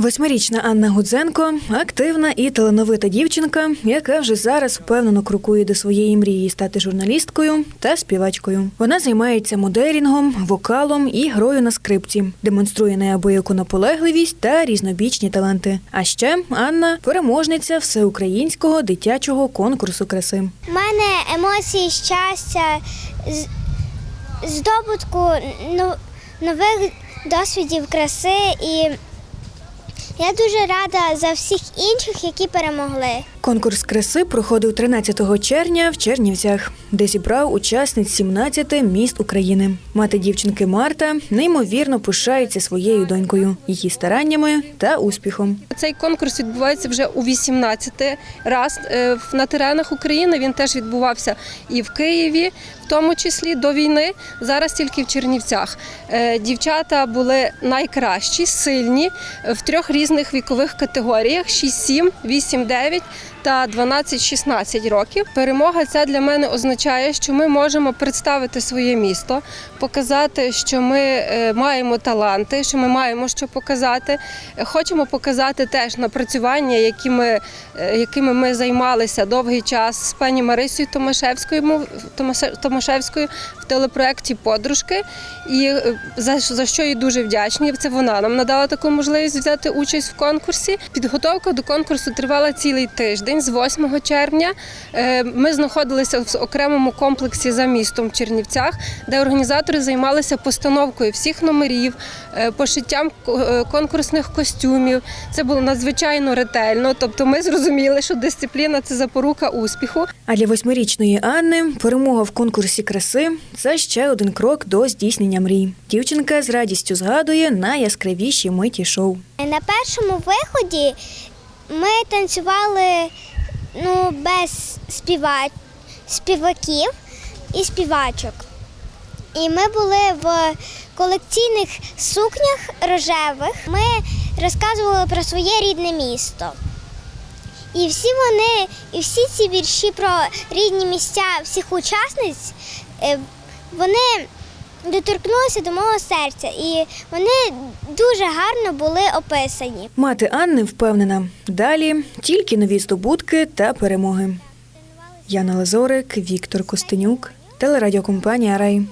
Восьмирічна Анна Гудзенко активна і талановита дівчинка, яка вже зараз впевнено крокує до своєї мрії стати журналісткою та співачкою. Вона займається моделінгом, вокалом і грою на скрипці, демонструє неабияку наполегливість та різнобічні таланти. А ще Анна переможниця всеукраїнського дитячого конкурсу краси. У мене емоції щастя, здобутку ну- нових досвідів краси і я дуже рада за всіх інших, які перемогли. Конкурс краси проходив 13 червня в Чернівцях, де зібрав учасниць 17 міст України. Мати дівчинки Марта неймовірно пишається своєю донькою, її стараннями та успіхом. Цей конкурс відбувається вже у 18 раз е, на теренах України. Він теж відбувався і в Києві, в тому числі до війни. Зараз тільки в Чернівцях. Е, Дівчата були найкращі, сильні е, в трьох різних вікових категоріях: 6-7, 8-9 та 12-16 років. Перемога ця для мене означає, що ми можемо представити своє місто, показати, що ми е, маємо таланти, що ми маємо що показати. Хочемо показати теж напрацювання, які ми, е, якими ми займалися довгий час з пані Марисою Томашевською, Томашевською в телепроекті Подружки. І е, за, за що їй дуже вдячні. Це вона нам надала таку можливість взяти участь в конкурсі. Підготовка до конкурсу тривала цілий тиждень з 8 червня. Е, Ми знаходилися в окремому комплексі за містом в Чернівцях, де організатори займалися постановкою всіх номерів, е, пошиттям е, конкурсних костюмів. Це було надзвичайно ретельно. Тобто, ми зрозуміли, що дисципліна це запорука успіху. А для восьмирічної Анни перемога в конкурсі краси це ще один крок до здійснення мрій. Дівчинка з радістю згадує найяскравіші миті шоу. На першому виході ми танцювали ну, без співа... співаків і співачок. І ми були в колекційних сукнях рожевих. Ми розказували про своє рідне місто. І всі вони, і всі ці вірші про рідні місця всіх учасниць, е, вони доторкнулися до мого серця, і вони дуже гарно були описані. Мати Анни впевнена, далі тільки нові здобутки та перемоги. Яна Лазорик, Віктор Костенюк, телерадіокомпанія Рай.